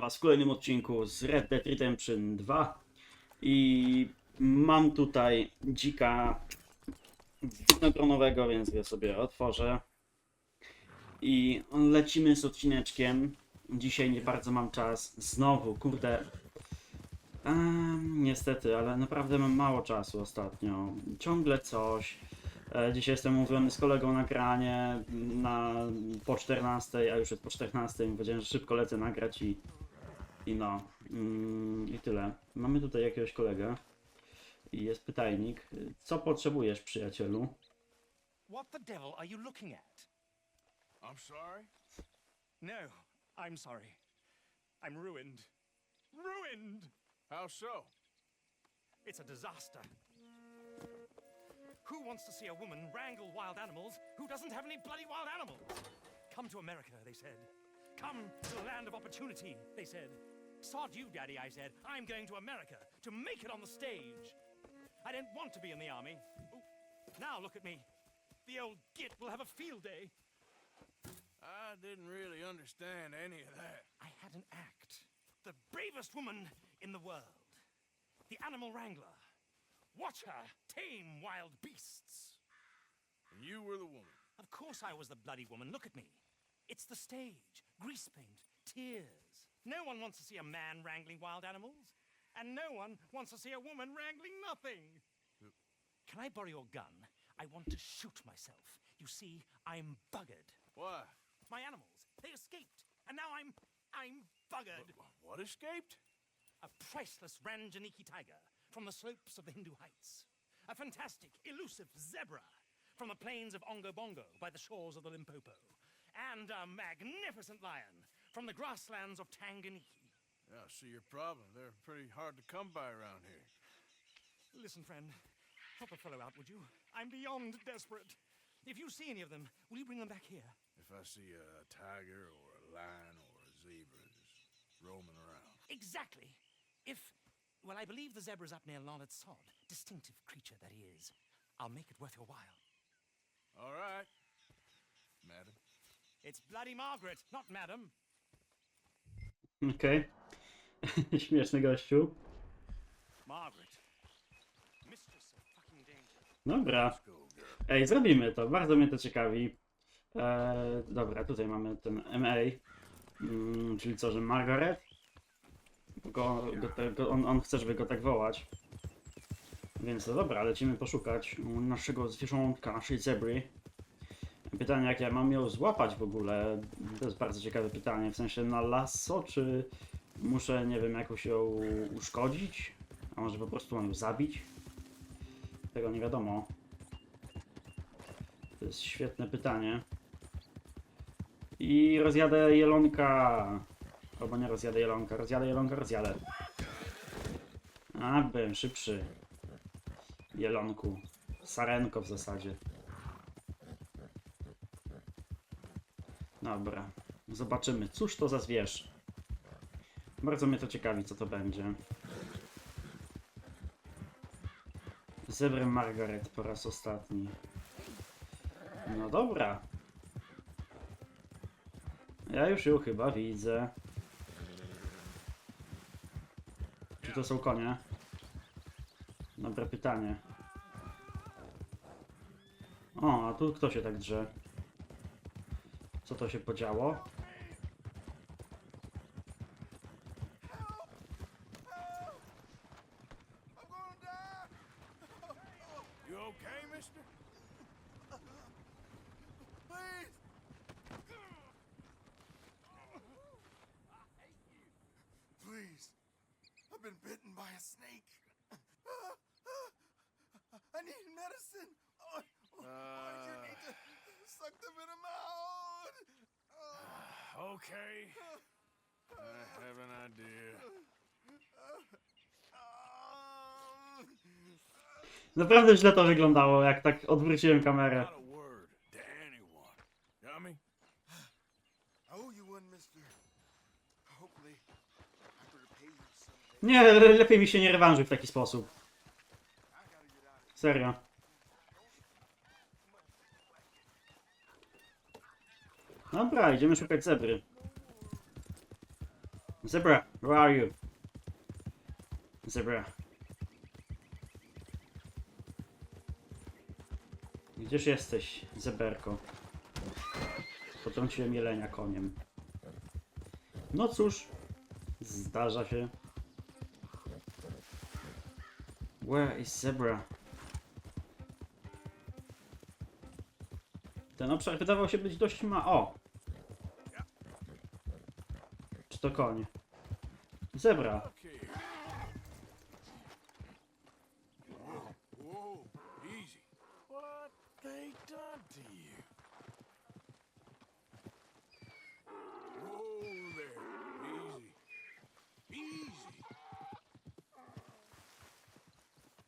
Was w kolejnym odcinku z Red Dead Redemption 2 i mam tutaj dzika winogronowego, więc go sobie otworzę i lecimy z odcineczkiem. Dzisiaj nie bardzo mam czas. Znowu, kurde. Em, niestety, ale naprawdę mam mało czasu ostatnio. Ciągle coś. E, Dzisiaj jestem umówiony z kolegą na granie na, po 14, a już jest po 14. Powiedziałem, że szybko lecę nagrać i, i no. Mm, I tyle. Mamy tutaj jakiegoś kolegę. I jest pytajnik. Co potrzebujesz, przyjacielu? What the devil are you looking at? I'm sorry? No, I'm sorry. I'm ruined. Ruined! How so? It's a disaster. Who wants to see a woman wrangle wild animals who doesn't have any bloody wild animals? Come to America, they said. Come to the land of opportunity, they said. Sod you, Daddy, I said. I'm going to America to make it on the stage. I don't want to be in the army. Ooh, now look at me. The old git will have a field day. I didn't really understand any of that. I had an act. The bravest woman in the world. The animal wrangler. Watch her tame wild beasts. And you were the woman. Of course I was the bloody woman. Look at me. It's the stage. Grease paint. Tears. No one wants to see a man wrangling wild animals. And no one wants to see a woman wrangling nothing. Can I borrow your gun? I want to shoot myself. You see, I'm buggered. Why? My animals, they escaped. And now I'm. I'm buggered. Wh- What escaped? A priceless Ranjaniki tiger from the slopes of the Hindu Heights. A fantastic, elusive zebra from the plains of Ongo Bongo by the shores of the Limpopo. And a magnificent lion from the grasslands of Tanganyika. Yeah, I see your problem. They're pretty hard to come by around here. Listen, friend, help a fellow out, would you? I'm beyond desperate. If you see any of them, will you bring them back here? If I see a tiger or a lion or a zebra just roaming around. Exactly. If, well, I believe the zebra's up near Larned Sod. Distinctive creature that he is. I'll make it worth your while. All right, madam. It's bloody Margaret, not madam. Okej. Śmieszny gościu. Dobra. Ej, zrobimy to. Bardzo mnie to ciekawi. E, dobra, tutaj mamy ten MA. Mm, czyli co, że Margaret? Go, go, go, on, on chce, żeby go tak wołać. Więc to dobra, lecimy poszukać naszego zwierzątka, naszej zebry. Pytanie, jak ja mam ją złapać w ogóle? To jest bardzo ciekawe pytanie. W sensie na lasso, czy muszę, nie wiem, jakoś ją uszkodzić? A może po prostu ją zabić? Tego nie wiadomo. To jest świetne pytanie. I rozjadę jelonka. Albo nie rozjadę jelonka, rozjadę jelonka, rozjadę. A, byłem szybszy. Jelonku. Sarenko w zasadzie. Dobra. Zobaczymy. Cóż to za zwierz? Bardzo mnie to ciekawi, co to będzie. Zebrę Margaret po raz ostatni. No dobra. Ja już ją chyba widzę. Czy to są konie? Dobre pytanie. O, a tu kto się tak drze? Co to się podziało? Please. I've been bitten by a snake. I need medicine. I need to suck the venom out. Okay. I have an idea. Naprawdę źle to wyglądało, jak tak odwróciłem kamerę. Not a word to anyone. Got me? I owe you one, mister. Hopefully, I could repay you someday. Nie, le- lepiej mi się nie rewanżuj w taki sposób. I gotta get out of here. Serio. Dobra, idziemy szukać zebry. Zebra, where are you? Zebra. Gdzież jesteś, zeberko? Potrąciłem jelenia koniem. No cóż, zdarza się. Where is zebra? Ten obszar wydawał się być dość ma... O! There, easy. Easy.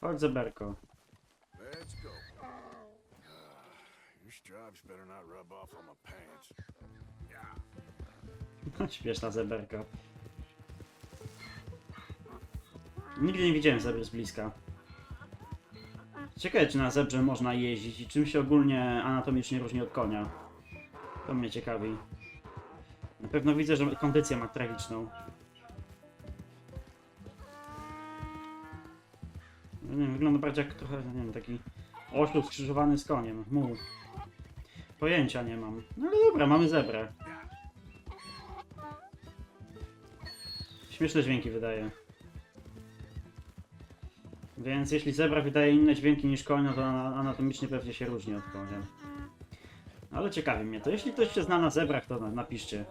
Chodź, zeberko. Let's go. Ah, your stripes better not rub off on my pants. Yeah. Śmieszna zeberka. Nigdy nie widziałem zebry z bliska. Ciekawe, czy na zebrze można jeździć i czym się ogólnie anatomicznie różni od konia. To mnie ciekawi. Na pewno widzę, że kondycję ma tragiczną. Nie wiem, wygląda bardziej jak trochę, nie wiem, taki oślub skrzyżowany z koniem. Mu. Pojęcia nie mam. No ale dobra, mamy zebrę. Śmieszne dźwięki wydaje. Więc jeśli zebra wydaje inne dźwięki niż koń, to ana- anatomicznie pewnie się różni od konia. Ale ciekawi mnie to. Jeśli ktoś się zna na zebrach, to na- napiszcie.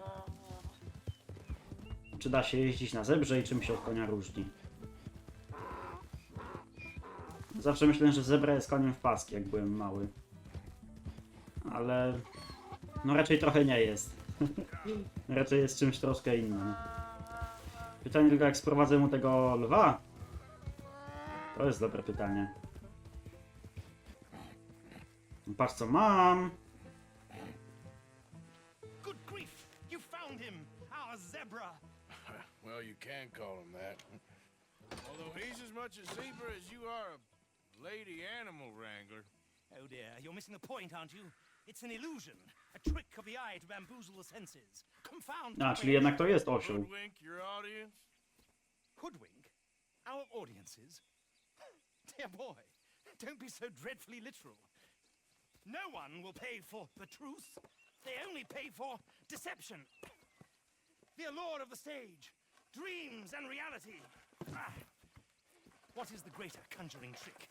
Czy da się jeździć na zebrze i czym się od konia różni. Zawsze myślałem, że zebra jest koniem w paski, jak byłem mały. Ale... No raczej trochę nie jest. raczej jest czymś troszkę innym. Pytanie tylko, jak sprowadzę mu tego lwa? To jest dobre pytanie. Patrz co mam. Good grief! You found him! Our zebra! Well, you can call him that. Although he's as much a zebra as you are a lady animal wrangler. Oh dear, you're missing the point, aren't you? It's an illusion, a trick of the eye to bamboozle the senses. Confound A, czyli jednak to jest osioł. Hoodwink your audience? Hoodwink? Our audiences? Dear boy, don't be so dreadfully literal. No one will pay for the truth. They only pay for deception. The allure of the stage, dreams and reality. Ah. What is the greater conjuring trick?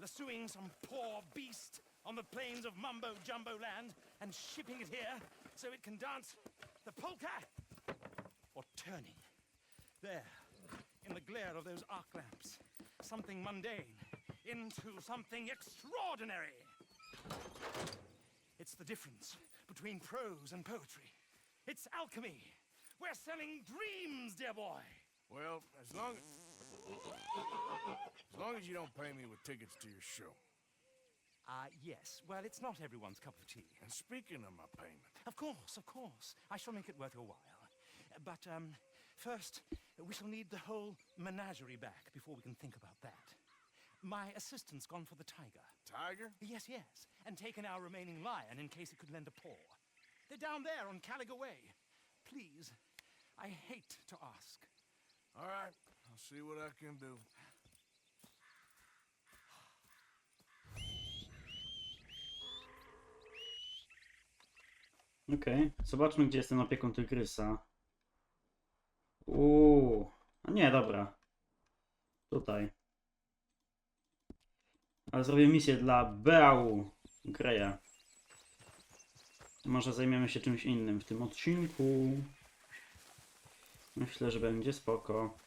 Lassoing some poor beast on the plains of Mumbo Jumbo land and shipping it here so it can dance the polka? Or turning there, in the glare of those arc lamps, something mundane into something extraordinary. It's the difference between prose and poetry. It's alchemy. We're selling dreams, dear boy. Well, as long as long as you don't pay me with tickets to your show. Ah, yes. Well, it's not everyone's cup of tea. And speaking of my payment, Of course, of course. I shall make it worth your while. But, um, first, we shall need the whole menagerie back before we can think about that. My assistant's gone for the tiger. Tiger? Yes, yes, and taken our remaining lion in case it could lend a paw. They're down there on Caliga Way. Please, I hate to ask. All right, I'll see what I can do. Okej, zobaczmy gdzie jest ten opiekun tygrysa. Uuu, no nie, dobra. Tutaj. Ale zrobię misję dla Beau Greya. Może zajmiemy się czymś innym w tym odcinku. Myślę, że będzie spoko.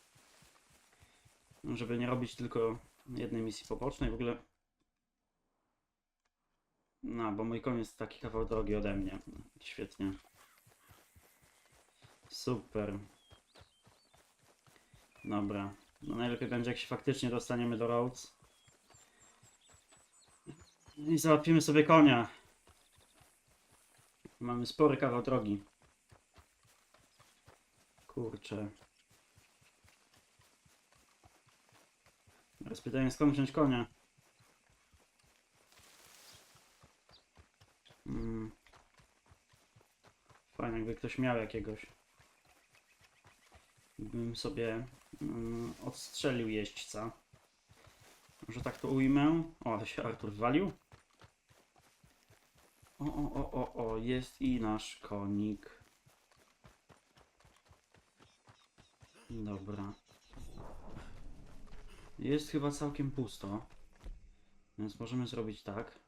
Żeby nie robić tylko jednej misji pobocznej. W ogóle no, bo mój koń jest taki kawał drogi ode mnie. Świetnie. Super. Dobra. No najlepiej będzie, jak się faktycznie dostaniemy do Rhodes. I załatwimy sobie konia. Mamy spory kawał drogi. Kurczę. Teraz pytanie, skąd wziąć konia? Mm. Fajnie, jakby ktoś miał jakiegoś. bym sobie mm, odstrzelił jeźdźca. Może tak to ujmę. O, się Artur walił. O, o, o, o, o, jest i nasz konik. Dobra. Jest chyba całkiem pusto. Więc możemy zrobić tak.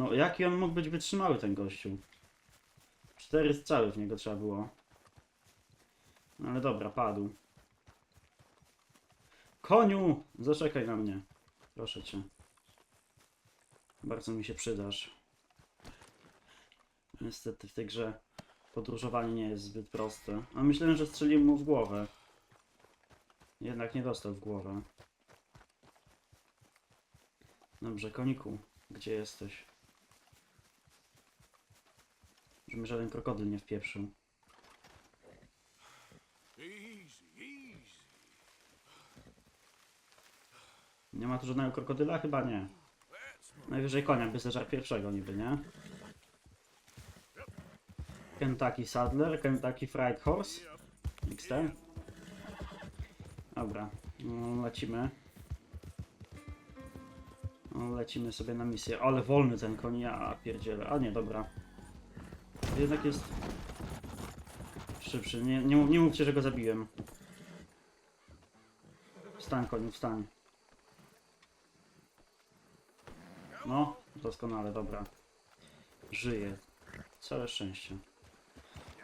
No, jaki on mógł być wytrzymały, ten gościu? Cztery strzały w niego trzeba było. No Ale dobra, padł. Koniu! Zaczekaj na mnie. Proszę cię. Bardzo mi się przydasz. Niestety w tej grze podróżowanie nie jest zbyt proste. A myślałem, że strzeliłem mu w głowę. Jednak nie dostał w głowę. Dobrze, koniku. Gdzie jesteś? Żeby żaden krokodyl nie wpieprzył. Nie ma tu żadnego krokodyla? Chyba nie. Najwyżej konia by zeżar pierwszego niby, nie? Kentucky Saddler, Kentucky Fried Horse. XT. Dobra, no, lecimy. No, lecimy sobie na misję. Ale wolny ten koń, ja. A nie, dobra. Jednak jest szybszy. Nie, nie, nie mówcie, że go zabiłem. Wstań koniu, wstań. No, doskonale, dobra. Żyje. Całe szczęście.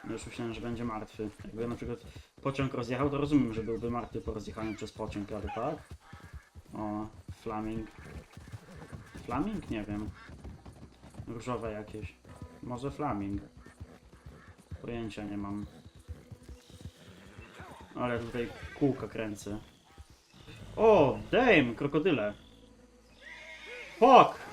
No Już myślałem, że będzie martwy. Jakby na przykład pociąg rozjechał, to rozumiem, że byłby martwy po rozjechaniu przez pociąg, ale tak? O, flaming. Flaming? Nie wiem. Różowe jakieś. Może flaming. Pojęcia nie mam. Ale tutaj kółka kręcę. O, damn, krokodyle. Fuck!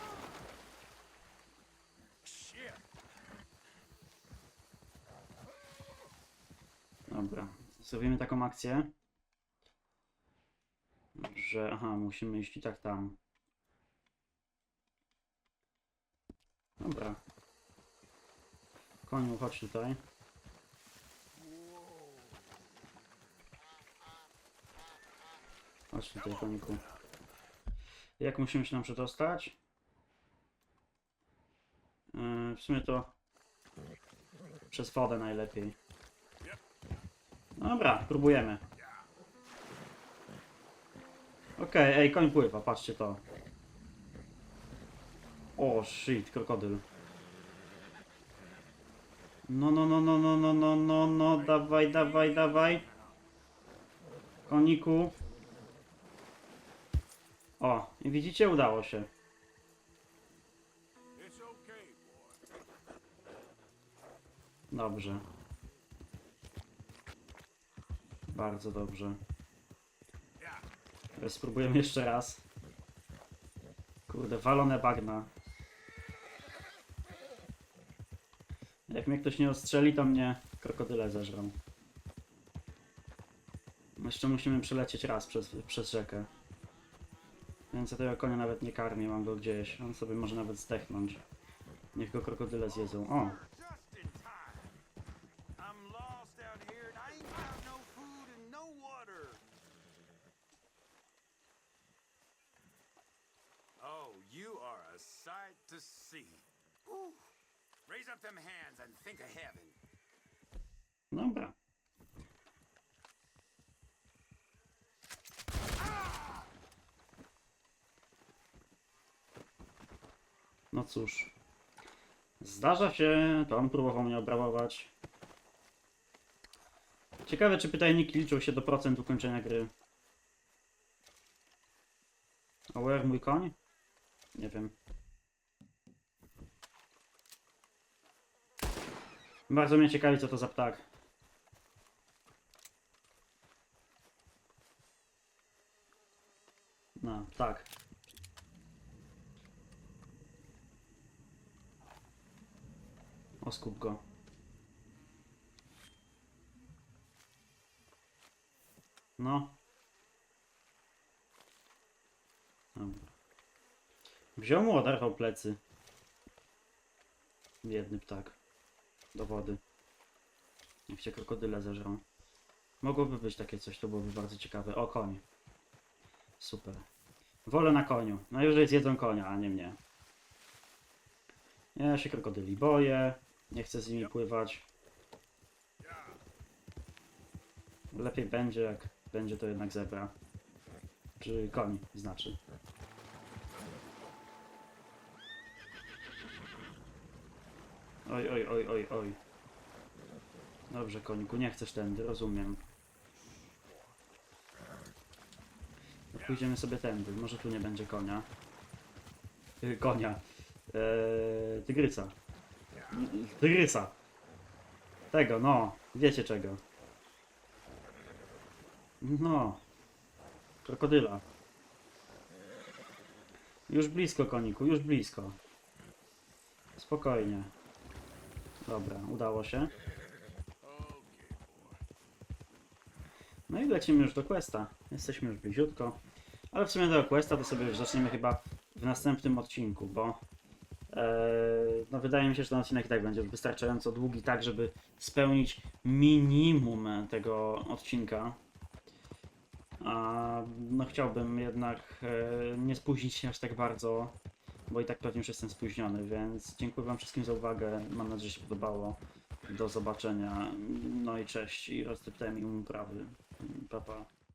Dobra, zrobimy taką akcję, że aha, musimy iść i tak tam. Dobra. Koniu, chodź tutaj. Chodź tutaj, koniku. Jak musimy się nam przedostać? Yy, w sumie to przez wodę najlepiej. Dobra, próbujemy. Okej, ej, koń pływa, patrzcie to. O, shit, krokodyl. No, no, no, no, no, no, no, no, no, dawaj, dawaj, dawaj. Koniku. O, widzicie, udało się. Dobrze. Bardzo dobrze. Teraz spróbujemy jeszcze raz. Kurde, walone bagna. Jak mnie ktoś nie ostrzeli, to mnie krokodyle zeżrą. Jeszcze musimy przelecieć raz przez, przez rzekę. Więc ja tego konia nawet nie karmię, mam go gdzieś. On sobie może nawet zdechnąć. Niech go krokodyle zjedzą. O. Oh, you are a sight to see. Whew. Raise up them hands and think of heaven. Dobra. No cóż. Zdarza się, to on próbował mnie obrabować. Ciekawe, czy pytajniki liczą się do procent ukończenia gry. A where mój koń? Nie wiem. Bardzo mnie ciekawi, co to za ptak. No, tak. Oskup go. No. Dobra. Wziął mu, oderwał plecy. Biedny ptak. Do wody. Niech się krokodyle zeżrą. Mogłoby być takie coś, to byłoby bardzo ciekawe. O, koń. Super. Wolę na koniu. Najwyżej zjedzą konia, a nie mnie. Ja się krokodyli boję. Nie chcę z nimi pływać. Lepiej będzie, jak będzie to jednak zebra. Czy koń, znaczy. Oj, oj, oj, oj, oj. Dobrze, koniku, nie chcesz tędy, rozumiem. No, Pójdziemy sobie tędy, może tu nie będzie konia. Yy, konia. Eee, tygrysa. Tygrysa. Tego, no. Wiecie czego. No. Krokodyla. Już blisko, koniku, już blisko. Spokojnie. Dobra, udało się. No i lecimy już do questa. Jesteśmy już bliziutko. Ale w sumie do questa to sobie już zaczniemy chyba w następnym odcinku, bo no wydaje mi się, że ten odcinek i tak będzie wystarczająco długi, tak żeby spełnić minimum tego odcinka. A, no chciałbym jednak e, nie spóźnić się aż tak bardzo, bo i tak pewnie już jestem spóźniony, więc dziękuję wam wszystkim za uwagę. Mam nadzieję, że się podobało. Do zobaczenia. No i cześć. I rozdeptałem im uprawy. Pa, pa.